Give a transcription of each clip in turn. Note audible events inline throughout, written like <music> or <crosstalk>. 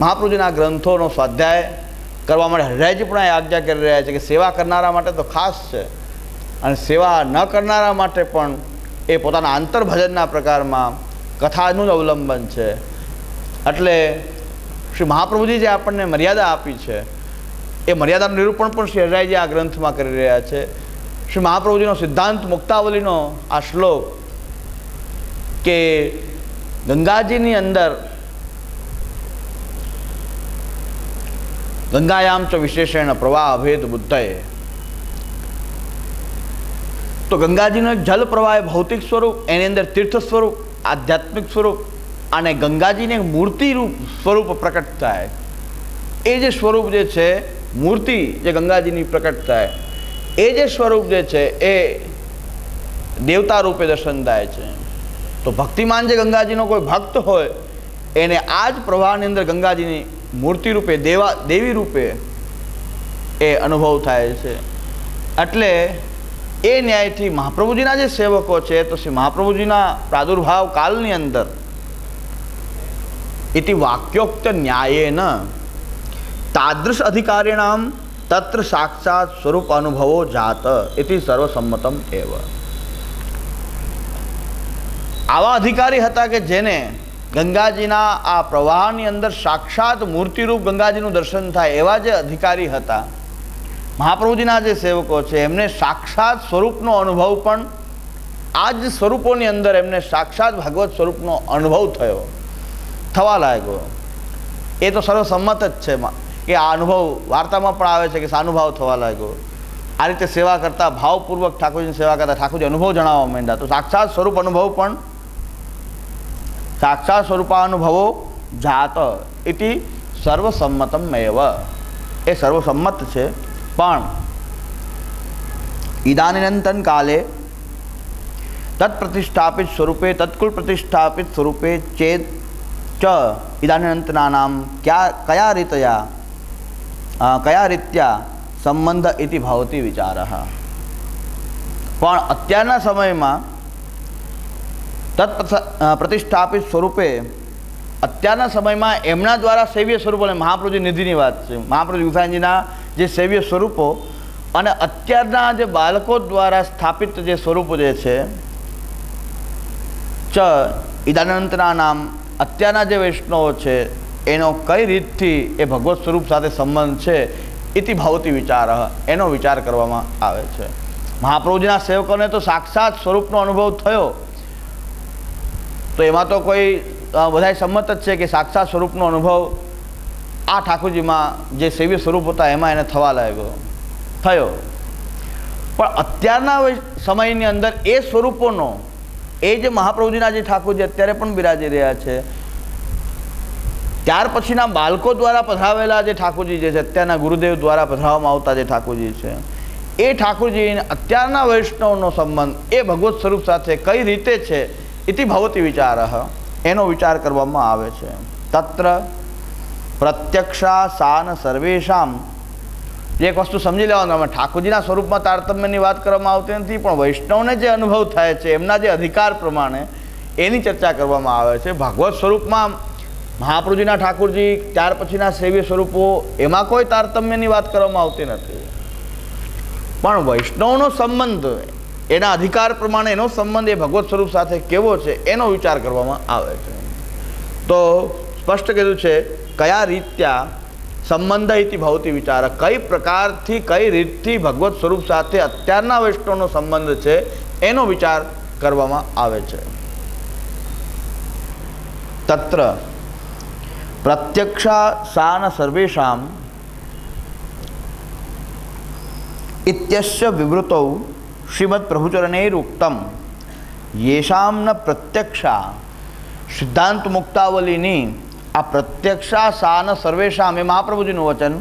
મહાપ્રભુજીના ગ્રંથોનો સ્વાધ્યાય કરવા માટે હરિરાયજી પણ આજ્ઞા કરી રહ્યા છે કે સેવા કરનારા માટે તો ખાસ છે. અને સેવા ન કરનારા માટે પણ એ પોતાના આંતરભજનના પ્રકારમાં કથાનું જ અવલંબન છે. એટલે શ્રી મહાપ્રભુજી જે આપણને મર્યાદા આપી છે, એ મર્યાદાનું નિરૂપણ પણ શ્રી હરરાયજી આ ગ્રંથમાં કરી રહ્યા છે. શ્રી મહાપ્રભુજીનો સિદ્ધાંત મુક્તાવલીનો આ શ્લોક કે ગંગાજીની અંદર ગંગાયામ ચ વિશેષણ પ્રવાહ અભેદ બુદ્ધએ તો ગંગાજીનો એક જલ પ્રવાહ એ ભૌતિક સ્વરૂપ, એની અંદર તીર્થ સ્વરૂપ, આધ્યાત્મિક સ્વરૂપ અને ગંગાજીને એક મૂર્તિ રૂપ સ્વરૂપ પ્રકટ થાય. એ જે સ્વરૂપ જે છે, મૂર્તિ જે ગંગાજીની પ્રકટ થાય, એ જે સ્વરૂપ જે છે, એ દેવતા રૂપે દર્શન થાય છે. તો ભક્તિમાન જે ગંગાજીનો કોઈ ભક્ત હોય, એને આ જ પ્રવાહની અંદર ગંગાજીની મૂર્તિ રૂપે, દેવા, દેવી રૂપે એ અનુભવ થાય છે. એટલે એ ન્યાયથી મહાપ્રભુજીના જે સેવકો છે, તો શ્રી મહાપ્રભુજીના પ્રાદુર્ભાવ કાલની અંદર ઇતિ વાક્યોક્ત ન્યાયેન તાદૃશ અધિકારીણામ તત્ર સાક્ષાત સ્વરૂપ અનુભવો જાત ઇતિ સર્વસંમતમ એવ. આવા અધિકારી હતા કે જેને ગંગાજીના આ પ્રવાહની અંદર સાક્ષાત મૂર્તિરૂપ ગંગાજીનું દર્શન થાય એવા જે અધિકારી હતા, મહાપ્રભુજીના જે સેવકો છે, એમને સાક્ષાત સ્વરૂપનો અનુભવ પણ આ જ સ્વરૂપોની અંદર એમને સાક્ષાત ભાગવત સ્વરૂપનો અનુભવ થયો, થવા લાગ્યો. એ તો સર્વસંમત જ છે કે આ અનુભવ વાર્તામાં પણ આવે છે કે સાનુભાવ થવા લાગ્યો. આ રીતે સેવા કરતા, ભાવપૂર્વક ઠાકોરજીની સેવા કરતાં ઠાકોરજી અનુભવ જણાવવા માંડ્યા. તો સાક્ષાત સ્વરૂપ અનુભવ પણ સાક્ષાત સ્વરૂપાનુભવો જાત ઇતિ સર્વસંમતમ એવ એ સર્વસંમત છે, પણ ઇદાનીનંતન કાલે તત્પ્રતિષ્ઠાપિત સ્વરૂપે, તત્કુલ પ્રતિષ્ઠાપિત સ્વરૂપે ચેત ચ ઇદાનીનંતનાનામ ક્યા, કયા રીતયા કયા રીત્યા સંબંધ ઇતિ ભાવતી વિચાર. પણ અત્યારના સમયમાં તત્ પ્રતિષ્ઠાપિત સ્વરૂપે અત્યારના સમયમાં એમના દ્વારા સેવ્ય સ્વરૂપો, અને મહાપ્રભુજી નિધિની વાત છે. મહાપ્રભુ ગુસાઈજીના જે સેવ્ય સ્વરૂપો, અને અત્યારના જે બાળકો દ્વારા સ્થાપિત જે સ્વરૂપો જે છે, ચ, ઇદાનંતના નામ, અત્યારના જે વૈષ્ણવો છે, એનો કઈ રીતથી એ ભગવત સ્વરૂપ સાથે સંબંધ છે, ઇતિ ભાવતી વિચાર, એનો વિચાર કરવામાં આવે છે. મહાપ્રભુજીના સેવકોને તો સાક્ષાત સ્વરૂપનો અનુભવ થયો. તો એમાં તો કોઈ બધા સંમત જ છે કે સાક્ષાત સ્વરૂપનો અનુભવ આ ઠાકોરજીમાં જે સેવ્ય સ્વરૂપ હતા એમાં એને થવા લાગ્યો. થયો. પણ અત્યારના સમયની અંદર એ સ્વરૂપોનો, એ જે મહાપ્રભુજીના જે ઠાકોરજી અત્યારે પણ બિરાજી રહ્યા છે, ત્યાર પછીના બાળકો દ્વારા પધરાવેલા જે ઠાકોરજી જે છે, અત્યારના ગુરુદેવ દ્વારા પધરાવવામાં આવતા જે ઠાકોરજી છે, એ ઠાકોરજી અત્યારના વૈષ્ણવનો સંબંધ, એ ભગવત સ્વરૂપ સાથે કઈ રીતે છે ઇતિ ભવતી વિચાર એનો વિચાર કરવામાં આવે છે તત્ર પ્રત્યક્ષા સાન સર્વેશામ એક વસ્તુ સમજી લેવાનું અમે ઠાકોરજીના સ્વરૂપમાં તારતમ્યની વાત કરવામાં આવતી નથી પણ વૈષ્ણવને જે અનુભવ થાય છે એમના જે અધિકાર પ્રમાણે એની ચર્ચા કરવામાં આવે છે ભાગવત સ્વરૂપમાં મહાપ્રભુજીના ઠાકોરજી ત્યાર પછીના સેવ્ય સ્વરૂપો એમાં કોઈ તારતમ્યની વાત કરવામાં આવતી નથી પણ વૈષ્ણવનો સંબંધ એના અધિકાર પ્રમાણે એનો સંબંધ એ ભગવત સ્વરૂપ સાથે કેવો છે એનો વિચાર કરવામાં આવે છે. તો સ્પષ્ટ કીધું છે, કયા રીત્યા સંબંધ ઇતિ ભવતી વિચાર, કઈ પ્રકારથી કઈ રીતથી ભગવત સ્વરૂપ સાથે અત્યારના વૈષ્ણવનો સંબંધ છે એનો વિચાર કરવામાં આવે છે. તત્ર પ્રત્યક્ષા સાન સર્વેષામ ઇત્યસ્ય વિવૃતૌ શ્રીમદ પ્રભુચરણૈરુક્તમ યેશામન પ્રત્યક્ષા સિદ્ધાંત મુક્તાવલીની આ પ્રત્યક્ષા સાન સર્વેશામ એ મહાપ્રભુજીનું વચન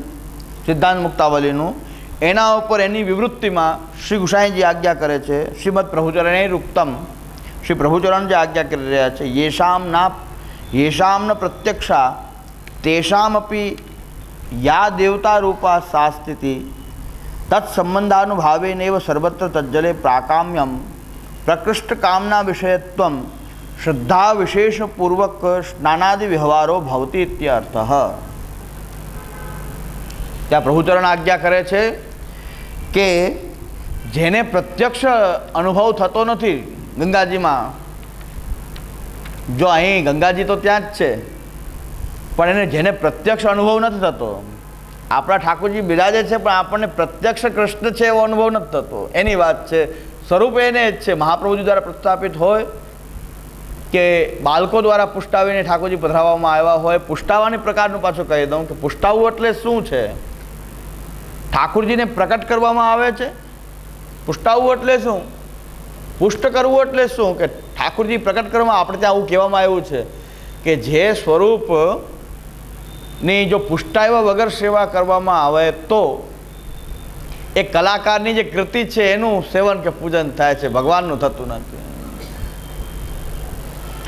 સિદ્ધાંત મુક્તાવલીનું એના ઉપર એની વિવૃત્તિમાં શ્રી ગુસાઈજી આજ્ઞા કરે છે શ્રીમદ પ્રભુચરણૈરુક્તમ શ્રી પ્રભુચરણ જે આજ્ઞા કરી રહ્યા છે યેશામના યેશામન પ્રત્યક્ષા તેષામપી યા દેવતા રૂપા સા તત્સંબંધાનુભાવેનૈવ સર્વત્ર તજ્જલે પ્રાકામ્યમ પ્રકૃષ્ટ કામના વિષયત્વમ શ્રદ્ધા વિશેષપૂર્વક સ્નાનાદિ વ્યવહારો ભવતી ઇત્યર્થ ત્યાં પ્રભુચરણ આજ્ઞા કરે છે કે જેને પ્રત્યક્ષ અનુભવ થતો નથી ગંગાજીમાં જો અહીં ગંગાજી તો ત્યાં જ છે પણ એને જેને પ્રત્યક્ષ અનુભવ નથી થતો આપણા ઠાકોરજી બિરાજે છે, પણ આપણને પ્રત્યક્ષ કૃષ્ણ છે એવો અનુભવ નથી થતો. એની વાત છે, સ્વરૂપ એને જ છે. મહાપ્રભુજી દ્વારા પ્રસ્થાપિત હોય કે બાળકો દ્વારા પુષ્ટાવીને ઠાકોરજી પધરાવવામાં આવ્યા હોય, પુષ્ટાવાની પ્રકારનું પાછું કહી દઉં કે પુષ્ટાવું એટલે શું છે? ઠાકોરજીને પ્રકટ કરવામાં આવે છે? પુષ્ટાવવું એટલે શું? પુષ્ટ કરવું એટલે શું? કે ઠાકોરજી પ્રકટ કરવામાં, આપણે ત્યાં આવું કહેવામાં આવ્યું છે કે જે સ્વરૂપ ની જો પુષ્ટાવ્યા વગર સેવા કરવામાં આવે તો એ કલાકારની જે કૃતિ છે એનું સેવન કે પૂજન થાય છે, ભગવાનનું થતું નથી.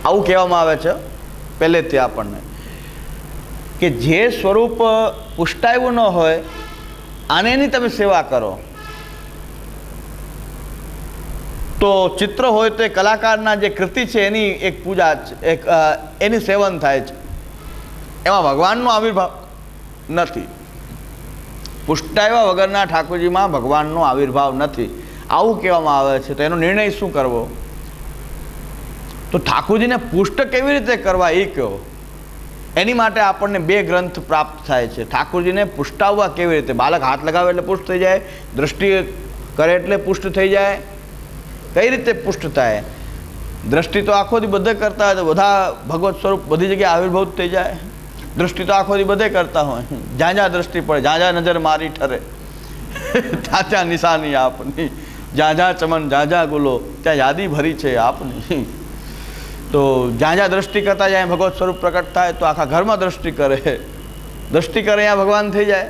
આવું કહેવામાં આવે છે પહેલેથી આપણને કે જે સ્વરૂપ પુષ્ટાયું ન હોય આને એની તમે સેવા કરો. તો ચિત્ર હોય તો એ કલાકારના જે કૃતિ છે એની એક પૂજા એક એની સેવન થાય છે. એમાં ભગવાનનો આવિર્ભાવ નથી. પુષ્ટાવ્યા વગરના ઠાકોરજીમાં ભગવાનનો આવિર્ભાવ નથી. આવું કહેવામાં આવે છે. તો એનો નિર્ણય શું કરવો? તો ઠાકોરજીને પુષ્ટ કેવી રીતે કરવા એ કહો? એની માટે આપણને બે ગ્રંથ પ્રાપ્ત થાય છે. ઠાકોરજીને પુષ્ટાવવા કેવી રીતે? બાળક હાથ લગાવે એટલે પુષ્ટ થઈ જાય, દ્રષ્ટિ કરે એટલે પુષ્ટ થઈ જાય. કઈ રીતે પુષ્ટ થાય? દ્રષ્ટિ તો આખો દી બધે કરતા હોય તો બધા ભગવત સ્વરૂપ બધી જગ્યાએ આવિર્ભૂત થઈ જાય. દ્રષ્ટિ તો આખોથી બધે કરતા હોય. જ્યાં જ્યાં દ્રષ્ટિ પડે, જ્યાં જ્યાં નજર મારી ઠરે. ત્યાં ત્યાં નિશાની આપની, જ્યાં જ્યાં ચમન, જ્યાં જ્યાં ગુલો, ત્યાં યાદી ભરી છે આપની. તો જ્યાં જ્યાં દ્રષ્ટિ કરતા જાય ભગવત સ્વરૂપ પ્રકટ થાય, તો આખા ઘરમાં દ્રષ્ટિ કરે. દ્રષ્ટિ કરે ત્યાં ભગવાન થઈ જાય.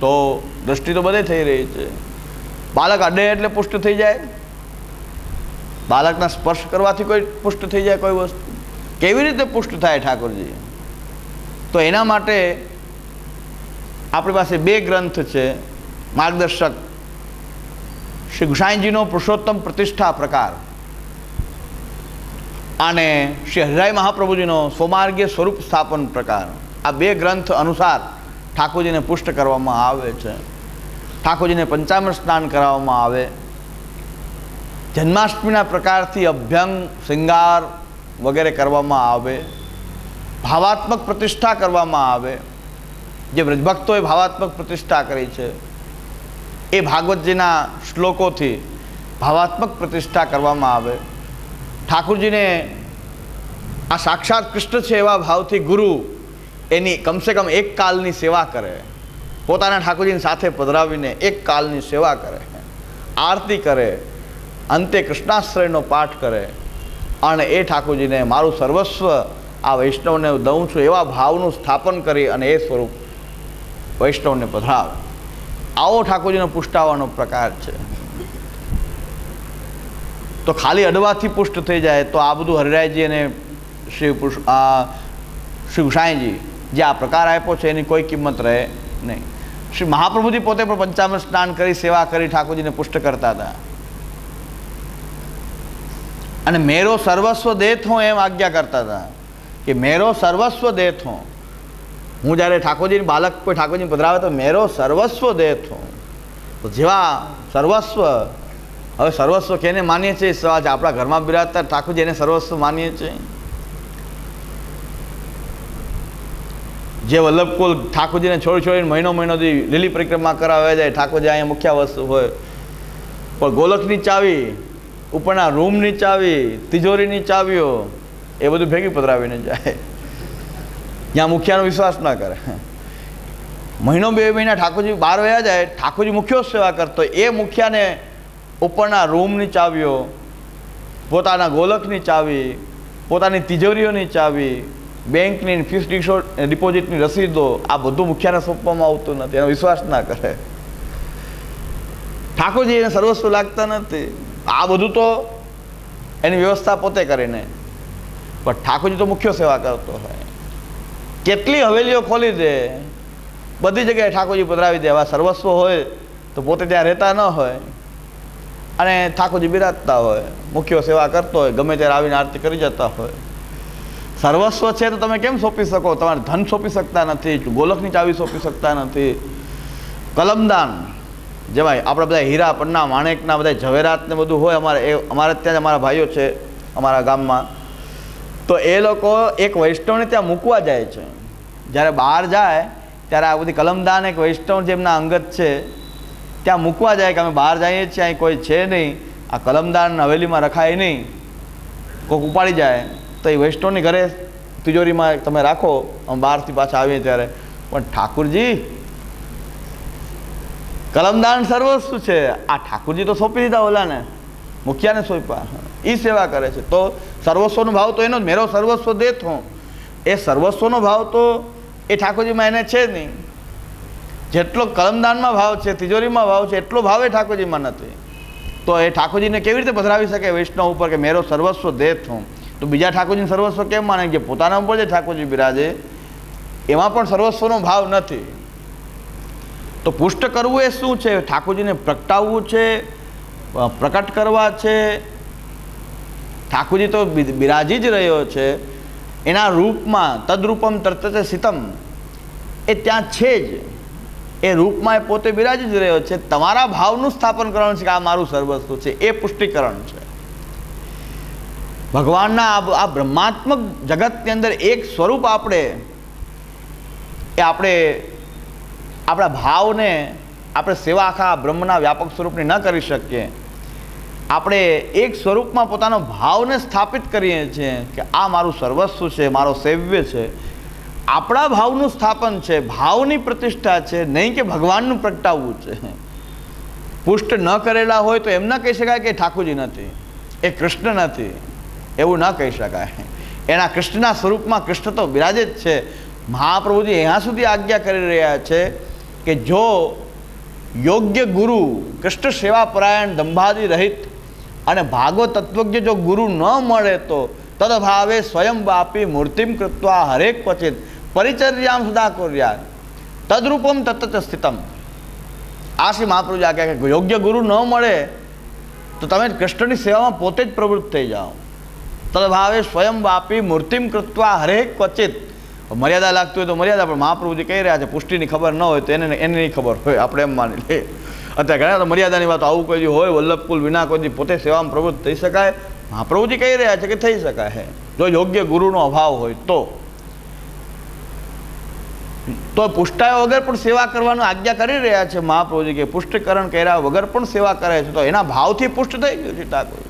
તો દ્રષ્ટિ તો બધે થઈ રહી છે. બાળક અડે એટલે પુષ્ટ થઈ જાય. બાળકના સ્પર્શ કરવાથી કોઈ પુષ્ટ થઈ જાય કોઈ વસ્તુ. કેવી રીતે પુષ્ટ થાય ઠાકોરજી? તો એના માટે આપણી પાસે બે ગ્રંથ છે, માર્ગદર્શક શ્રી ગુસાઈજીનો પુરુષોત્તમ પ્રતિષ્ઠા પ્રકાર અને શ્રી હરિરાય મહાપ્રભુજીનો સ્વમાર્ગીય સ્વરૂપ સ્થાપન પ્રકાર. આ બે ગ્રંથ અનુસાર ઠાકોરજીને પુષ્ટ કરવામાં આવે છે. ઠાકોરજીને પંચામૃત સ્નાન કરાવવામાં આવે. જન્માષ્ટમીના પ્રકારથી અભ્યંગ, શૃંગાર વગેરે કરવામાં આવે. ભાવાત્મક પ્રતિષ્ઠા કરવામાં આવે, જે વ્રજભક્તોએ ભાવાત્મક પ્રતિષ્ઠા કરી છે, એ ભાગવતજીના શ્લોકોથી ભાવાત્મક પ્રતિષ્ઠા કરવામાં આવે. ઠાકુરજીને આ સાક્ષાત કૃષ્ણ છે એવા ભાવથી ગુરુ એની કમસે કમ એક કાલની સેવા કરે. પોતાના ઠાકોરજીની સાથે પધરાવીને એક કાલની સેવા કરે. આરતી કરે, અંતે કૃષ્ણાશ્રયનો પાઠ કરે. અને એ ઠાકોરજીને મારું સર્વસ્વ આ વૈષ્ણવને દઉં છું એવા ભાવનું સ્થાપન કરી અને એ સ્વરૂપ વૈષ્ણવને પધરાવે. આવો ઠાકોરજીનો પુષ્ટાવાનો પ્રકાર છે. તો ખાલી અડવાથી પુષ્ટ થઈ જાય તો આ બધું હરિરાયજી અને પુરુષ આ શ્રી જે આ પ્રકાર આપ્યો છે એની કોઈ કિંમત રહે નહીં. શ્રી મહાપ્રભુજી પોતે પણ પંચામૃત સ્નાન કરી, સેવા કરી, ઠાકોરજીને પુષ્ટ કરતા હતા. અને મેરો સર્વસ્વ દેથ હું એમ આજ્ઞા કરતા હતા. કે મેરો સર્વસ્વ દેથ. હું હું જ્યારે ઠાકોરજીની બાલક કોઈ ઠાકોરજીને પધરાવે તો મેરો સર્વસ્વ દેથ. હું તો જેવા સર્વસ્વ, હવે સર્વસ્વ કેને માનીએ છીએ? છે આપણા ઘરમાં બિરાજતા ઠાકોરજી એને સર્વસ્વ માનીએ છીએ. જે વલ્લભકુલ ઠાકોરજીને છોડી છોડીને મહિનો મહિનોથી લીલી પરિક્રમા કરાવે, જાય, ઠાકોરજી અહીંયા મુખ્ય વસ્તુ હોય. પણ ગોલકની ચાવી, ઉપરના રૂમની ચાવી, તિજોરીની ચાવીઓ એ બધું ભેગી પધરાવીને જાય. ત્યાં મુખિયાનો વિશ્વાસ ના કરે. મહિનો બે મહિના ઠાકોરજી બહાર વયા જાય, ઠાકોરજી મુખ્યો સેવા કરતો એ મુખિયાને ઉપરના રૂમની ચાવીઓ, પોતાના ગોલકની ચાવી, પોતાની તિજોરીઓની ચાવી, બેંકની ફિક્સ ડિપોઝિટની રસીદો, આ બધું મુખિયાને સોંપવામાં આવતું નથી, એનો વિશ્વાસ ના કરે. ઠાકોરજી એને સર્વસ્વ લાગતા નથી. આ બધું તો એની વ્યવસ્થા પોતે કરીને પણ ઠાકોરજી તો મુખ્ય સેવા કરતો હોય. કેટલી હવેલીઓ ખોલી દે. બધી જગ્યાએ ઠાકોરજી પધરાવી દે. આવા સર્વસ્વ હોય તો પોતે ત્યાં રહેતા ન હોય. અને ઠાકોરજી બિરાજતા હોય. મુખ્ય સેવા કરતો હોય. ગમે ત્યારે આવીને આરતી કરી જતા હોય. સર્વસ્વ છે તો તમે કેમ સોંપી શકો? તમારે ધન સોંપી શકતા નથી ગોલકની ચાવી સોંપી શકતા નથી. કલમદાન જેવાય આપણે બધા હીરા, પન્ના, માણેકના બધા ઝવેરાતને બધું હોય અમારે એ અમારે ત્યાં જ અમારા ભાઈઓ છે અમારા ગામમાં. તો એ લોકો એક વૈષ્ણવને ત્યાં મૂકવા જાય છે. જ્યારે બહાર જાય, ત્યારે આ બધી કલમદાન એક વૈષ્ણવ જેમના અંગત છે, ત્યાં મૂકવા જાય કે અમે બહાર જઈએ છીએ, અહીં કોઈ છે નહીં, આ કલમદાન હવેલીમાં રખાય નહીં કોઈક ઉપાડી જાય, તો એ વૈષ્ણવની ઘરે તિજોરીમાં તમે રાખો, અમે બહારથી પાછા આવીએ ત્યારે. પણ ઠાકુરજી, કલમદાન સર્વસ્વ છે. આ ઠાકુરજી તો સોંપી દીધા ઓલાને, મુખિયાને સોંપ્યા. એ સેવા કરે છે. તો સર્વસ્વનો ભાવ તો એનો જ, મેરો સર્વસ્વ દેત હું એ સર્વસ્વનો ભાવ તો એ ઠાકોરજીમાં એને છે જ નહીં. જેટલો કલમદાનમાં ભાવ છે, તિજોરીમાં ભાવ છે, એટલો ભાવ એ ઠાકોરજીમાં નથી તો એ ઠાકોરજીને કેવી રીતે પધરાવી શકે વૈષ્ણવ ઉપર કે મેરો સર્વસ્વ દેત હું તો બીજા ઠાકોરજીને સર્વસ્વ કેમ માને? કે પોતાના ઉપર જે ઠાકોરજી બિરાજે. એમાં પણ સર્વસ્વનો ભાવ નથી. તો પુષ્ટ કરવું એ શું છે? ઠાકોરજીને પ્રગટાવવું છે પ્રકટ કરવા છે ઠાકોરજી તો બિરાજી જ રહ્યો છે. એના રૂપમાં, તદરૂપમ તર્તતે સિતમ. એ ત્યાં છે જ. એ રૂપમાં એ પોતે બિરાજી જ રહ્યો છે. તમારા ભાવનું સ્થાપન કરવાનું છે કે આ મારું સર્વસ્વ છે. એ પુષ્ટિકરણ છે. ભગવાનના આ બ્રહ્માત્મક જગતની અંદર એક સ્વરૂપ આપણે, એ આપણે, આપણા ભાવને, આપણે સેવા આખા બ્રહ્મના વ્યાપક સ્વરૂપની ન કરી શકીએ. આપણે એક સ્વરૂપમાં પોતાનો ભાવને સ્થાપિત કરીએ છીએ કે આ મારું સર્વસ્વ છે, મારો સેવ્ય છે. આપણા ભાવનું સ્થાપન છે, ભાવની પ્રતિષ્ઠા છે, નહીં કે ભગવાનનું પ્રગટાવવું છે. પુષ્ટ ન કરેલા હોય તો એમ ન કહી શકાય કે ઠાકોરજી નથી, એ કૃષ્ણ નથી, એવું ન કહી શકાય. એના કૃષ્ણના સ્વરૂપમાં કૃષ્ણ તો બિરાજે જ છે. મહાપ્રભુજી અહીંયા સુધી આજ્ઞા કરી રહ્યા છે કે જો યોગ્ય ગુરુ, કૃષ્ણ સેવા પરાયણ, દંભાદી રહિત અને ભાગવત તત્વજ્ઞ જો ગુરુ ન મળે તો તદભાવે સ્વયં વાપી મૂર્તિમ કૃત્વા હરેક ક્વચિત પરિચર્યામ સુધા કોર્યા તદરૂપમ તત્ત સ્થિતમ. આ શ્રી મહાપ્રભુજી આ કે યોગ્ય ગુરુ ન મળે તો તમે કૃષ્ણની સેવામાં પોતે જ પ્રવૃત્ત થઈ જાઓ. તદભાવે સ્વયં વાપી મૂર્તિમ કૃત્વા હરેક ક્વચિત. મર્યાદા લાગતી હોય તો મર્યાદા, પણ મહાપ્રભુજી કહી રહ્યા છે, પુષ્ટિની ખબર ન હોય તો એને એને ખબર હોય, આપણે એમ માની લે અત્યારે ઘણા તો મર્યાદાની વાત આવું કોઈ હોય વલ્લભકુલ વિના કોઈ પોતે સેવામાં પ્રવૃત્ત થઈ શકાય. મહાપ્રભુજી કહી રહ્યા છે કે થઈ શકાય હે જો યોગ્ય ગુરુનો અભાવ હોય તો. તો પુષ્ટાય વગર પણ સેવા કરવાનું આજ્ઞા કરી રહ્યા છે મહાપ્રભુજી કે પુષ્ટિકરણ કર્યા વગર પણ સેવા કરે છે. તો એના ભાવથી પુષ્ટ થઈ ગયું છે ઠાકોર.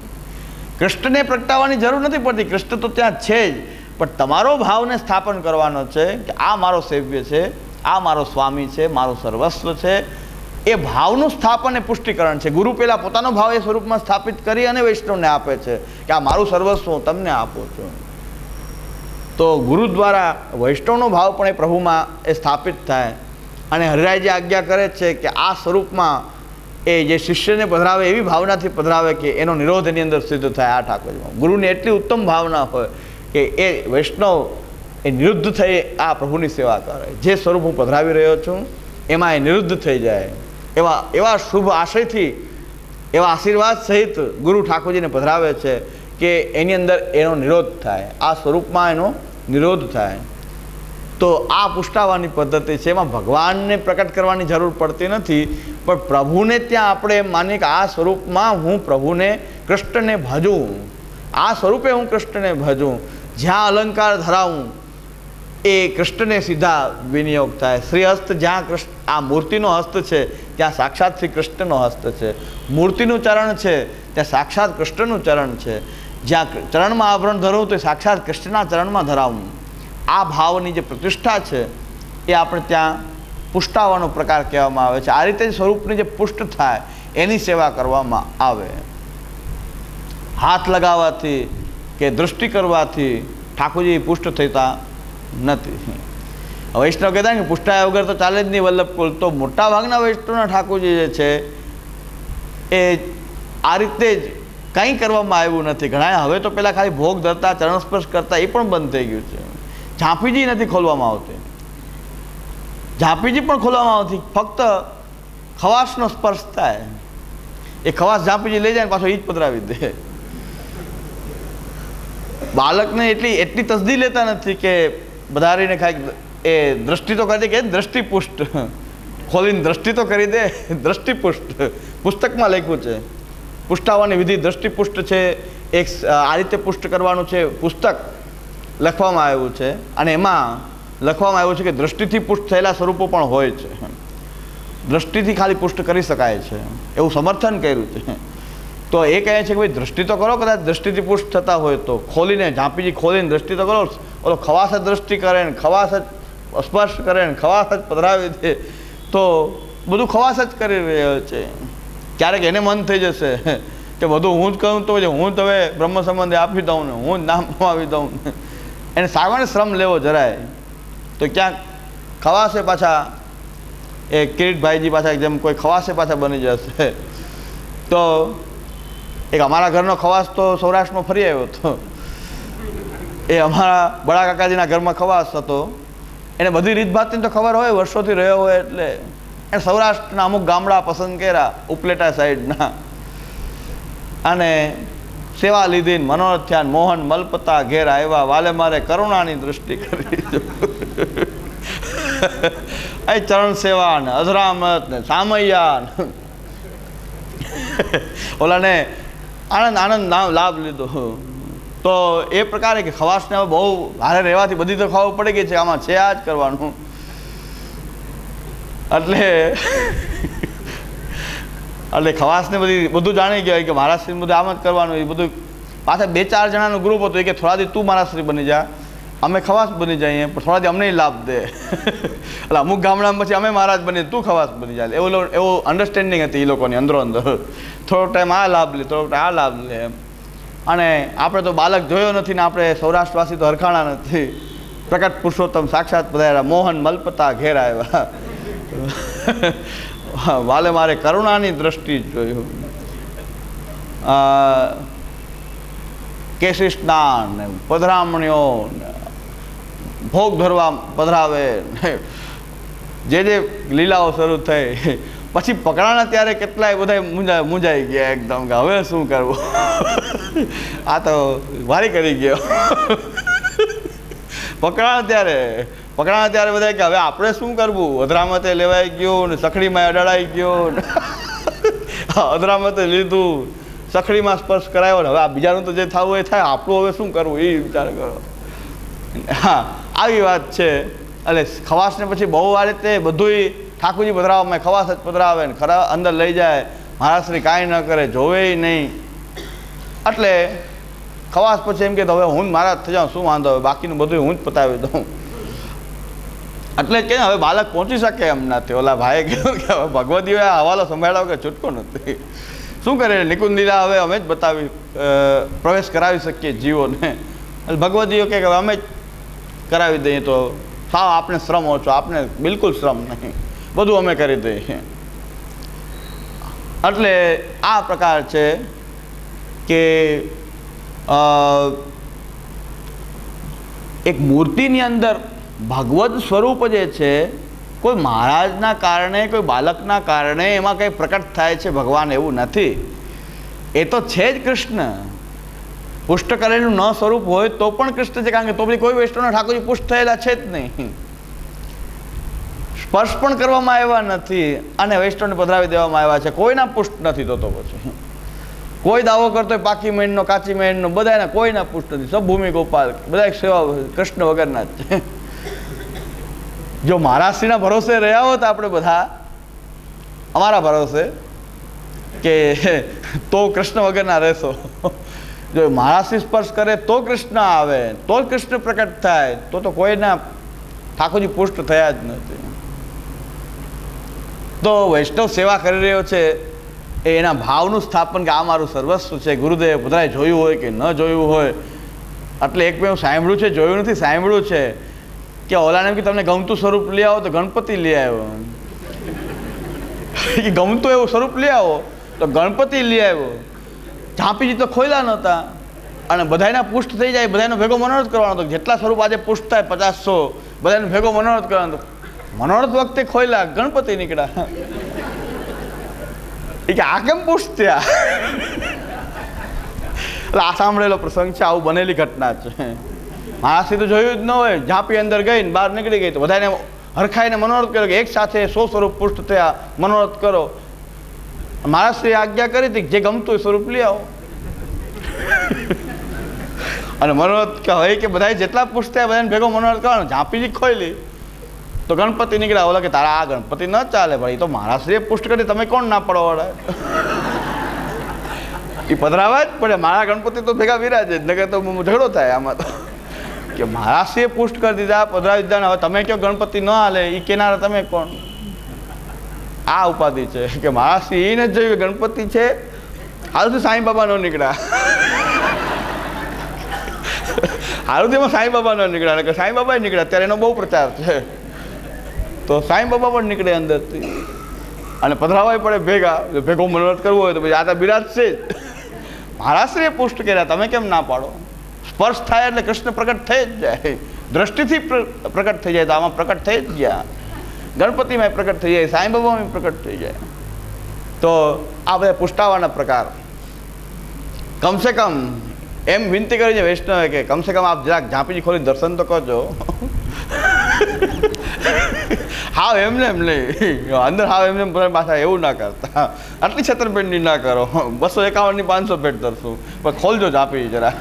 કૃષ્ણને પ્રગટાવવાની જરૂર નથી પડતી. કૃષ્ણ તો ત્યાં છે જ. પણ તમારો ભાવને સ્થાપન કરવાનો છે કે આ મારો સેવ્ય છે, આ મારો સ્વામી છે, મારો સર્વસ્વ છે એ ભાવનું સ્થાપન એ પુષ્ટિકરણ છે. ગુરુ પહેલાં પોતાનો ભાવ એ સ્વરૂપમાં સ્થાપિત કરી અને વૈષ્ણવને આપે છે કે આ મારું સર્વસ્વ હું તમને આપું છું. તો ગુરુ દ્વારા વૈષ્ણવનો ભાવ પણ એ પ્રભુમાં એ સ્થાપિત થાય. અને હરિરાયજી આજ્ઞા કરે છે કે આ સ્વરૂપમાં એ જે શિષ્યને પધરાવે એવી ભાવનાથી પધરાવે કે એનો નિરોધ એની અંદર સિદ્ધ થાય આ ઠાકોરજીમાં. ગુરુની એટલી ઉત્તમ ભાવના હોય કે એ વૈષ્ણવ એ નિરુદ્ધ થઈ આ પ્રભુની સેવા કરે. જે સ્વરૂપ હું પધરાવી રહ્યો છું, એમાં એ નિરુદ્ધ થઈ જાય. એવા એવા શુભ આશયથી, એવા આશીર્વાદ સહિત ગુરુ ઠાકોરજીને પધરાવે છે કે એની અંદર એનો નિરોધ થાય. આ સ્વરૂપમાં એનો નિરોધ થાય. તો આ પુષ્ટાવાની પદ્ધતિ છે. એમાં ભગવાનને પ્રકટ કરવાની જરૂર પડતી નથી, પણ પ્રભુને ત્યાં આપણે માનીએ કે આ સ્વરૂપમાં હું પ્રભુને, કૃષ્ણને ભજું. આ સ્વરૂપે હું કૃષ્ણને ભજું. જ્યાં અલંકાર ધરાવું એ કૃષ્ણને સીધા વિનિયોગ થાય. શ્રી હસ્ત જ્યાં કૃષ્ણ, આ મૂર્તિનો હસ્ત છે, ત્યાં સાક્ષાત શ્રી કૃષ્ણનો હસ્ત છે. મૂર્તિનું ચરણ છે, ત્યાં સાક્ષાત કૃષ્ણનું ચરણ છે. જ્યાં ચરણમાં આભરણ ધરવું તો સાક્ષાત કૃષ્ણના ચરણમાં ધરાવવું. આ ભાવની જે પ્રતિષ્ઠા છે, એ આપણે ત્યાં પુષ્ટાવાનો પ્રકાર કહેવામાં આવે છે. આ રીતે સ્વરૂપની જે પુષ્ટ થાય, એની સેવા કરવામાં આવે. હાથ લગાવવાથી કે દૃષ્ટિ કરવાથી ઠાકોરજી પુષ્ટ થતા નથી. વૈષ્ણવ કહેતા કે પુષ્ટાયા વગર તો ચાલે જ નહીં વલ્લભકુલ તો મોટા ભાગના વૈષ્ણવના ઠાકોરજી જે છે, એ આ રીતે જ કંઈ કરવામાં આવ્યું નથી. ઘણા હવે તો પહેલાં ખાલી ભોગ ધરતા ચરણ સ્પર્શ કરતા, એ પણ બંધ થઈ ગયું છે. ઝાંપીજી નથી ખોલવામાં આવતી. ઝાંપીજી પણ ખોલવામાં આવતી. ફક્ત ખવાસનો સ્પર્શ થાય. એ ખવાસ ઝાંપીજી લઈ જાય પાછો ઈજ જ પધરાવી દે. બાળકને એટલી એટલી તસદી લેતા નથી કે વધારીને કાંઈક એ દ્રષ્ટિ તો કરી દે કે દ્રષ્ટિપુષ્ટ. ખોલીને દ્રષ્ટિ તો કરી દે, દ્રષ્ટિપુષ્ટ. પુસ્તકમાં લખ્યું છે. પુષ્ટાવાની વિધિ દ્રષ્ટિપુષ્ટ છે, એક આ રીતે પુષ્ટ કરવાનું છે પુસ્તક લખવામાં આવ્યું છે. અને એમાં લખવામાં આવ્યું છે કે દ્રષ્ટિથી પુષ્ટ થયેલા સ્વરૂપો પણ હોય છે. દ્રષ્ટિથી ખાલી પુષ્ટ કરી શકાય છે. એવું સમર્થન કર્યું છે. તો એ કહે છે કે ભાઈ દ્રષ્ટિ તો કરો, કદાચ દ્રષ્ટિથી પુષ્ટ થતા હોય તો. ખોલીને, ઝાંપીજી ખોલીને દ્રષ્ટિ તો કરો ઓલો ખવાસ જ દ્રષ્ટિ કરે ને ખવાસ જ સ્પર્શ કરે ને ખવાસ જ પધરાવી દે, તો બધું ખવાસ જ કરી રહ્યો છે. ક્યારેક એને મન થઈ જશે <laughs> કે બધું હું જ કહું તો હું હવે બ્રહ્મ સંબંધે આપી દઉં ને, હું જ નામ આપી દઉં એને સામાન્ય શ્રમ લેવો જરાય. તો ક્યાંક ખવાશે પાછા, એ કિરીટભાઈજી પાછા જેમ કોઈ ખવાશે પાછા બની જશે. <laughs> તો એક અમારા ઘરનો ખવાસ તો સૌરાષ્ટ્રમાં ફરી આવ્યો હતો. એ અમારા બડા કાકાજીના ઘરમાં ખવાસ હતો. એને બધી રીતભાતની તો ખબર હોય, વર્ષોથી રહ્યો હોય એટલે એને સૌરાષ્ટ્રના અમુક ગામડા પસંદ કર્યા, ઉપલેટા સાઈડના. અને સેવા લીધી મનોરથ થયા મોહન, મલપતા ઘેર આવ્યા. વાલે મારે કરુણાની દૃષ્ટિ કરી એ ચરણ સેવા ને અજરામત ને સામૈયા ઓલાને આનંદ આનંદ લાભ લીધો. તો એ પ્રકારે કે ખવાસને હવે બહુ ભારે રહેવાથી બધી તો ખબર પડી ગઈ છે આમાં છે આ જ કરવાનું. એટલે એટલે ખવાસને બધી, બધું જાણી ગયા કે મારા શ્રી બધું આમ જ કરવાનું, એ બધું પાછા બે ચાર જણાનું ગ્રુપ હતું, એ કે થોડા દી તું મારા શ્રી બની જા, અમે ખવાસ બની જઈએ, પણ થોડા દી અમને લાભ દે. એટલે અમુક ગામડામાં પછી અમે મહારાજ બની તું ખવાસ બની જાય એવો એવો અન્ડરસ્ટેન્ડિંગ હતી એ લોકોની અંદરો અંદર. થોડો ટાઈમ આ લાભ લે થોડો ટાઈમ આ લાભ લે એમ. અને આપણે તો બાલક જોયો નથી ને આપણે સૌરાષ્ટ્રવાસી તો હરખાણા નથી. પ્રકટ પુરુષોત્તમ સાક્ષાત પધાર્યા મોહન મલપતા ઘેર આવ્યા. <laughs> વાલે મારે કરુણાની દ્રષ્ટિ જોયું. કેસી સ્નાન પધરામણીઓ ભોગ ધરવા પધરાવે જે જે લીલાઓ શરૂ થઈ પછી પકડાણા ત્યારે કેટલાય બધા મૂંઝા મૂંઝાઈ ગયા એકદમ કે હવે શું કરવું? આ તો વારી કરી ગયો. પકડાણા ત્યારે પકડાણા ત્યારે બધા કે હવે આપણે શું કરવું? અધરામતે લેવાઈ ગયું ને સખડીમાં અડાડાઈ ગયો અધરામતે લીધું. સખડીમાં સ્પર્શ કરાયો ને હવે આ બીજાનું તો જે થવું એ થાય. આપણું હવે શું કરવું? એ વિચાર કરો. હા, આવી વાત છે. એટલે ખવાસને પછી બહુ વાર રીતે બધુંય ઠાકોરજી પધરાવવામાં ખવાસ જ પધરાવે ને ખરા અંદર લઈ જાય, મહારાજશ્રી કાંઈ ન કરે, જોવે નહીં. એટલે ખવાસ પછી એમ કે હવે હું મહારાજ થઈ જાઉં, શું વાંધો? હવે બાકીનું બધું હું જ પતાવી દઉં. એટલે કે હવે બાળક પહોંચી શકે એમ નથી ઓલા ભાઈએ કહ્યું કે હવે ભગવદીઓએ આ હવાલો સંભાળ્યો કે છૂટકો નથી. શું કરે નિકુંદીલા હવે અમે જ બતાવી પ્રવેશ કરાવી શકીએ જીવોને. એટલે ભગવદીઓ કે હવે અમે જ કરાવી દઈએ તો સાવ આપણે શ્રમ ઓછો આપણે બિલકુલ શ્રમ નહીં. બધું અમે કરી દઈએ એટલે આ પ્રકાર છે કે એક મૂર્તિની અંદર ભગવદ સ્વરૂપ જે છે, કોઈ મહારાજના કારણે, કોઈ બાળકના કારણે એમાં કંઈ પ્રકટ થાય છે ભગવાન એવું નથી. એ તો છે જ કૃષ્ણ. પુષ્ટ કરેલું ન સ્વરૂપ હોય તો પણ કૃષ્ણ છે, કારણ કે તો પછી કોઈ વૈષ્ણવના ઠાકોરજી પુષ્ટ થયેલા છે જ નહીં. સ્પર્શ પણ કરવામાં આવ્યા નથી અને વૈષ્ણવને પધરાવી દેવામાં આવ્યા છે. કોઈના પુષ્ટ નથી તો તો પછી. કોઈ દાવો કરતો પાકી મેણનો કાચી મેણનો બધાના કોઈના પુષ્ટ નથી. સબ ભૂમિ ગોપાલ બધા સેવા કૃષ્ણ વગરના જ. છે જો મહારાષ્ટ્રીના ભરોસે રહ્યા હોત આપણે બધા, અમારા ભરોસે, કે તો કૃષ્ણ વગરના રહેશો. જો મહારાષ્ટ્રી સ્પર્શ કરે તો કૃષ્ણ આવે, તો કૃષ્ણ પ્રકટ થાય, તો તો કોઈના ઠાકોરજી પુષ્ટ થયા જ નથી. તો વૈષ્ણવ સેવા કરી રહ્યો છે, એ એના ભાવનું સ્થાપન કે આ મારું સર્વસ્વ છે, ગુરુદેવ બધાએ જોયું હોય કે ન જોયું હોય. એટલે એક હું સાંભળ્યું છે, જોયું નથી, સાંભળ્યું છે. કે ઓલાને કે તમને ગમતું સ્વરૂપ લઈ આવો તો ગણપતિ લઈ આવ્યો. ગમતું એવું સ્વરૂપ લઈ આવો તો ગણપતિ લઈ આવ્યો. ઝાંપીજી તો ખોયલા નહોતા. અને બધાયના પુષ્ટ થઈ જાય બધાનો ભેગો મનોરથ કરવાનો હતો. જેટલા સ્વરૂપ આજે પુષ્ટ થાય પચાસસો બધાને ભેગો મનોરથ કરવાનો હતો. મનોરથ વખતે ખોયલા, ગણપતિ નીકળ્યા. એ કે, આ કેમ પૂછત્યા? એટલે આ સાંભળેલો પ્રસંગ છે, આવું બનેલી ઘટના છે. મારા તો જોયું જ ન હોય, ઝાંપી અંદર ગઈ ને બહાર નીકળી ગઈ તો બધાને હરખાઈને મનોરથ કર્યો કે એક સાથે સો સ્વરૂપ પુષ્ટ થયા મનોરથ કરો. મહારાષ્ટ્રીએ આજ્ઞા કરી હતી જે ગમતું એ સ્વરૂપ લઈ આવો. અને મનોરથ કહે કે બધા જેટલા પુષ્ટ થયા બધાને ભેગો મનોરથ કરવાનો ઝાંપીજી ખોઈલી તો ગણપતિ નીકળ્યા ઓલા કે તારા આ ગણપતિ ન ચાલે ભાઈ તો તો મહારાષ્ટ્રીએ પુષ્ટ કરી, તમે કોણ ના પડો વળે એ પધરાવા જ પડે, મારા ગણપતિ તો ભેગા વિરાજે જ નગર તો ઝઘડો થાય આમાં તો. કે મહારાષ્ટ્રીએ પુષ્ટ કરી દીધા, પધરાવી દીધા હવે તમે કયો ગણપતિ ન હાલે એ કેનારા તમે કોણ? આ ઉપાધિ છે, કે મહારાષ્ટ્રી એને જ જોયું કે ગણપતિ છે હાલ તો સાંઈ બાબા નો નીકળ્યા. હાલ તો એમાં સાંઈ બાબા નો નીકળ્યા કે સાંઈ બાબા નીકળ્યા ત્યારે એનો બહુ પ્રચાર છે. તો સાંઈ બાબા પણ નીકળે અંદરથી. અને પધરાવાય પડે ભેગા ભેગો મનોરથ કરવું હોય તો પછી આ તો બિરાજ છે જ. મહારાષ્ટ્રીએ પુષ્ટ કર્યા, તમે કેમ ના પાડો? સ્પર્શ થાય એટલે કૃષ્ણ પ્રગટ થઈ જ જાય. દ્રષ્ટિથી પ્રગટ થઈ જાય તો આમાં પ્રગટ થઈ જ ગયા. ગણપતિમાં પ્રગટ થઈ જાય, સાંઈ બાબામાં પ્રગટ થઈ જાય. તો આ બધા પુષ્ટાવાના પ્રકાર. કમસે કમ, એમ વિનંતી કરી છે વૈષ્ણવે કે કમસે કમ આપ જરાક ઝાંપીજી ખોલી દર્શન તો કરજો. હાવ એમને એમ નહીં અંદર હાવ એમને એમ પાછા એવું ના કરતા. આટલી છત્રપેટની ના કરો. બસો એકાવનની પાંચસો ભેટ ધરશું. પણ ખોલજો ઝાંપી જરા.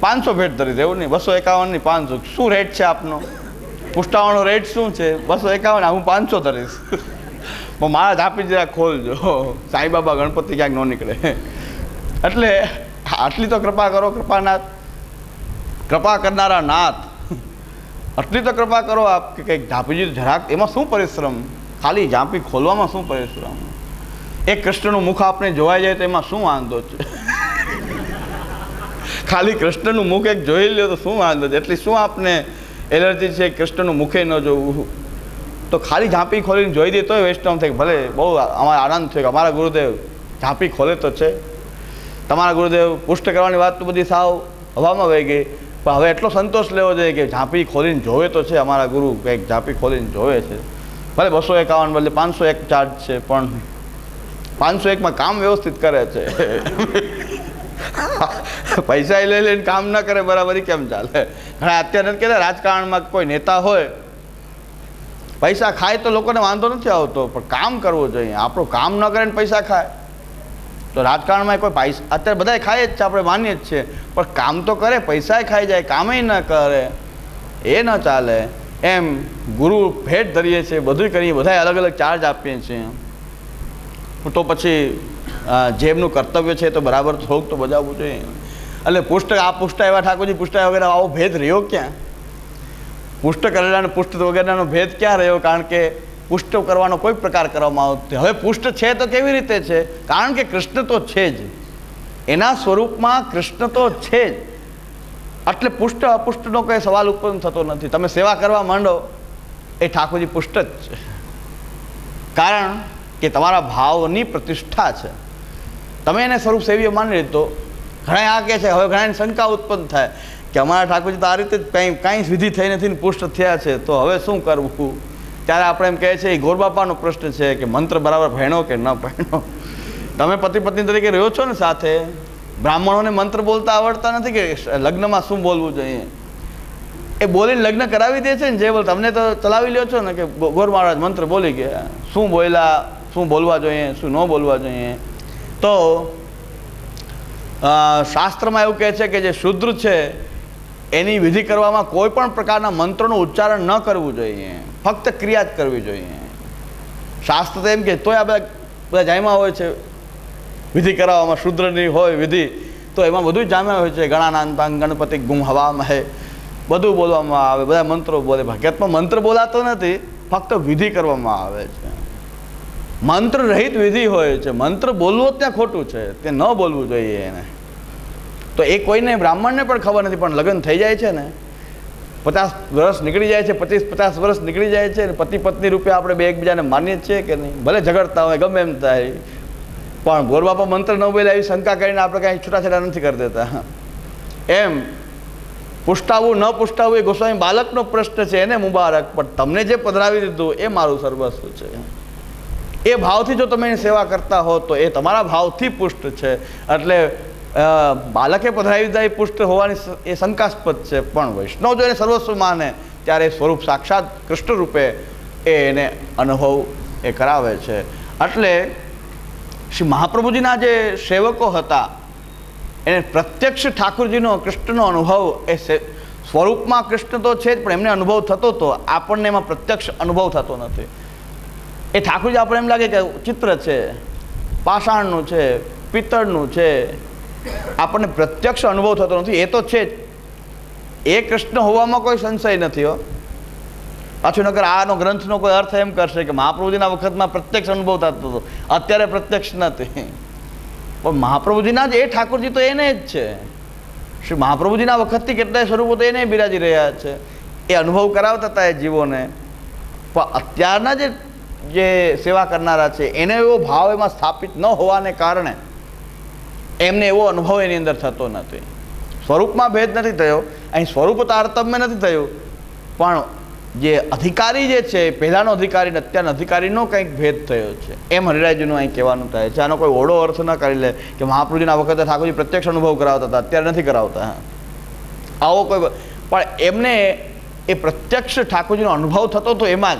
પાંચસો ભેટ ધરી એવું નહીં. બસો એકાવનની પાંચસો. શું રેટ છે આપનો? પુષ્ટાવાનો રેટ શું છે? બસો એકાવન હું પાંચસો ધરીશ. પણ મારા ઝાંપી જરા ખોલજો. સાંઈબાબા ગણપતિ ક્યાંક ન નીકળે. એટલે આટલી તો કૃપા કરો, કૃપાનાથ. કૃપા કરનારા નાથ. આટલી તો કૃપા કરો આપ કે કંઈક ઝાંપીજી જરાક. એમાં શું પરિશ્રમ? ખાલી ઝાંપી ખોલવામાં શું પરિશ્રમ? એ કૃષ્ણનું મુખ આપણે જોવાઈ જાય તો એમાં શું વાંધો છે? ખાલી કૃષ્ણનું મુખ એક જોઈ લ્યો તો શું વાંધો છે? એટલી શું આપને એલર્જી છે કૃષ્ણનું મુખે ન જોવું? તો ખાલી ઝાંપી ખોલીને જોઈ દે તોય વૈષ્ણવ થાય. ભલે બહુ અમારે આનંદ થયો કે અમારા ગુરુદેવ ઝાંપી ખોલે તો છે. તમારા ગુરુદેવ પુષ્ટ કરવાની વાત તો બધી સાવ હવામાં વહી ગઈ. પણ હવે એટલો સંતોષ લેવો જોઈએ કે ઝાંપી ખોલીને જોવે તો છે અમારા ગુરુ કંઈક ઝાંપી ખોલીને જોવે છે. ભલે બસો એકાવન બદલે પાંચસો એક ચાર્જ છે, પણ પાંચસો એકમાં કામ વ્યવસ્થિત કરે છે. <laughs> પૈસા લઈ લઈને કામ ન કરે, બરાબર કેમ ચાલે? અને અત્યારે નથી કહેતા, રાજકારણમાં કોઈ નેતા હોય, પૈસા ખાય તો લોકોને વાંધો નથી આવતો, પણ કામ કરવું જોઈએ. આપણું કામ ન કરે ને પૈસા ખાય. તો રાજકારણમાં કોઈ પૈસા અત્યારે બધાય ખાય જ છે, આપણે માનીએ જ છીએ. પણ કામ તો કરે પૈસા ખાઈ જાય કામે ન કરે. એ ન ચાલે. એમ ગુરુ ભેટ ધરીએ છીએ બધું કરીએ, બધાય અલગ અલગ ચાર્જ આપીએ છીએ. તો પછી જેમનું કર્તવ્ય છે તો બરાબર થોડુંક તો બજાવવું જોઈએ. એટલે પુષ્ટ આ પુષ્ટ એવા ઠાકોરજી, પુષ્ટ વગેરે, આવો ભેદ રહ્યો ક્યાં? પુષ્ટ કરેલા અને પુષ્ટ વગેરેનો ભેદ ક્યાં રહ્યો? કારણ કે પુષ્ટ કરવાનો કોઈ પ્રકાર કરવામાં આવતો હવે પુષ્ટ છે તો કેવી રીતે છે? કારણ કે કૃષ્ણ તો છે જ. એના સ્વરૂપમાં કૃષ્ણ તો છે જ. એટલે પુષ્ટ અપુષ્ટનો કોઈ સવાલ ઉત્પન્ન થતો નથી. તમે સેવા કરવા માંડો, એ ઠાકોરજી પુષ્ટ જ છે. કારણ કે તમારા ભાવની પ્રતિષ્ઠા છે. તમે એને સ્વરૂપ સેવીએ માની લીધો. ઘણા આ કહે છે, હવે ઘણાની શંકા ઉત્પન્ન થાય કે અમારા ઠાકોરજી તો આ રીતે જ કંઈ કાંઈ વિધિ થઈ નથી ને પુષ્ટ થયા છે. તો હવે શું કરવું? ત્યારે આપણે એમ કહે છે એ ગોરબાપાનો પ્રશ્ન છે કે મંત્ર બરાબર ભણ્યો કે ન ભણ્યો? તમે પતિ પત્ની તરીકે રહ્યો છો ને સાથે, બ્રાહ્મણોને મંત્ર બોલતા આવડતા નથી કે લગ્નમાં શું બોલવું જોઈએ? એ બોલીને લગ્ન કરાવી દે છે ને જે બોલ, તમને તો ચલાવી લ્યો છો ને કે ગોર મહારાજ મંત્ર બોલી ગયા શું બોલ્યા, શું બોલવા જોઈએ, શું ન બોલવા જોઈએ? તો શાસ્ત્રમાં એવું કહે છે કે જે શુદ્ર છે, એની વિધિ કરવામાં કોઈ પણ પ્રકારના મંત્રોનું ઉચ્ચારણ ન કરવું જોઈએ. ફક્ત ક્રિયા જ કરવી જોઈએ. શાસ્ત્ર તો એમ કે તોય આ બધા બધા જાયમાં હોય છે. વિધિ કરાવવામાં શુદ્રની હોય વિધિ, તો એમાં બધું જ જામ્યા હોય છે. ગણાનાંતાંગ, ગણપતિ, ગુમ, હવા, મહે, બધું બોલવામાં આવે. બધા મંત્રો બોલે. હકીકતમાં મંત્ર બોલાતો નથી, ફક્ત વિધિ કરવામાં આવે છે. મંત્ર રહિત વિધિ હોય છે. મંત્ર બોલવો ત્યાં ખોટું છે. તે ન બોલવું જોઈએ એને. તો એ કોઈને બ્રાહ્મણને પણ ખબર નથી, પણ લગ્ન થઈ જાય છે ને. પચાસ વર્ષ નીકળી જાય છે, પચીસ, પચાસ વર્ષ નીકળી જાય છે અને પતિ પત્ની રૂપે આપણે બે એકબીજાને માનીએ છીએ કે નહીં? ભલે ઝઘડતા હોય, ગમે એમ થાય. પણ ગોરબાપા મંત્ર ન બોલે એવી શંકા કરીને આપણે કાંઈ છૂટાછેડા નથી કરી દેતા. એમ પુષ્ટાવું, ન પુષ્ટાવું એ ગોસ્વામી બાલકનો પ્રશ્ન છે, એને મુબારક. પણ તમને જે પધરાવી દીધું એ મારું સર્વસ્વ છે. એ ભાવથી જો તમે એની સેવા કરતા હો તો એ તમારા ભાવથી પુષ્ટ છે. એટલે બાલકે પધરાવી દીધા એ પુષ્ટ હોવાની એ શંકાસ્પદ છે પણ વૈષ્ણવ જો એને સર્વસ્વ માને ત્યારે સ્વરૂપ સાક્ષાત કૃષ્ણ રૂપે એ એને અનુભવ એ કરાવે છે. એટલે શ્રી મહાપ્રભુજીના જે સેવકો હતા, એને પ્રત્યક્ષ ઠાકુરજીનો કૃષ્ણનો અનુભવ એ સ્વરૂપમાં કૃષ્ણ તો છે જ, પણ એમને અનુભવ થતો હતો આપણને એમાં પ્રત્યક્ષ અનુભવ થતો નથી. એ ઠાકુરજી આપણને એમ લાગે કે ચિત્ર છે, પાષાણનું છે, પિત્તળનું છે આપણને પ્રત્યક્ષ અનુભવ થતો નથી. એ તો છે જ. એ કૃષ્ણ હોવામાં કોઈ સંશય નથી, હો. પાછું નગર આનો ગ્રંથનો કોઈ અર્થ એમ કરશે કે મહાપ્રભુજીના વખતમાં પ્રત્યક્ષ અનુભવ થતો હતો. અત્યારે પ્રત્યક્ષ નથી. પણ મહાપ્રભુજીના જ એ ઠાકોરજી તો એને જ છે. શ્રી મહાપ્રભુજીના વખતથી કેટલાય સ્વરૂપો તો એને બિરાજી રહ્યા છે. એ અનુભવ કરાવતા હતા એ જીવોને. પણ અત્યારના જે જે સેવા કરનારા છે, એને એવો ભાવ એમાં સ્થાપિત ન હોવાને કારણે એમને એવો અનુભવ એની અંદર થતો નથી. સ્વરૂપમાં ભેદ નથી થયો, અહીં સ્વરૂપ તારતમ્ય નથી થયું. પણ જે અધિકારી જે છે, પહેલાંનો અધિકારી ને અત્યારનો અધિકારીનો કંઈક ભેદ થયો છે. એમ હરિરાયજીનું અહીં કહેવાનું થાય છે. આનો કોઈ ઓળો અર્થ ન કરી લે કે મહાપ્રભુજીના વખતે ઠાકોરજી પ્રત્યક્ષ અનુભવ કરાવતા હતા. અત્યારે નથી કરાવતા આવો કોઈ પણ એમને એ પ્રત્યક્ષ ઠાકોરજીનો અનુભવ થતો હતો એમાં જ.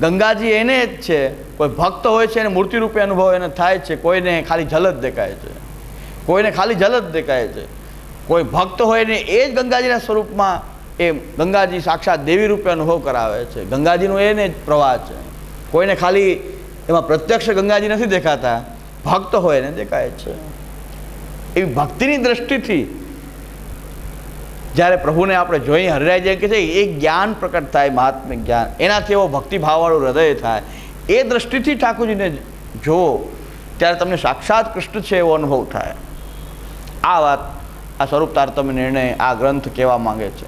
ગંગાજી એને જ છે. કોઈ ભક્ત હોય છે, એને મૂર્તિ રૂપે અનુભવ એને થાય છે. કોઈને ખાલી જલ જ દેખાય છે. કોઈને ખાલી ઝલક દેખાય છે. કોઈ ભક્ત હોય ને એ જ ગંગાજીના સ્વરૂપમાં એ ગંગાજી સાક્ષાત દેવી રૂપે અનુભવ કરાવે છે. ગંગાજીનું એને જ પ્રવાહ છે. કોઈને ખાલી એમાં પ્રત્યક્ષ ગંગાજી નથી દેખાતા, ભક્ત હોય એને દેખાય છે. એવી ભક્તિની દ્રષ્ટિથી જ્યારે પ્રભુને આપણે જોઈએ હરિરાય કે છે, એ જ્ઞાન પ્રકટ થાય મહાત્મિક જ્ઞાન. એનાથી એવો ભક્તિભાવવાળું હૃદય થાય. એ દ્રષ્ટિથી ઠાકોરજીને જુઓ ત્યારે તમને સાક્ષાત કૃષ્ણ છે એવો અનુભવ થાય. આ વાત આ સ્વરૂપ તારતમ્ય નિર્ણય આ ગ્રંથ કહેવા માંગે છે.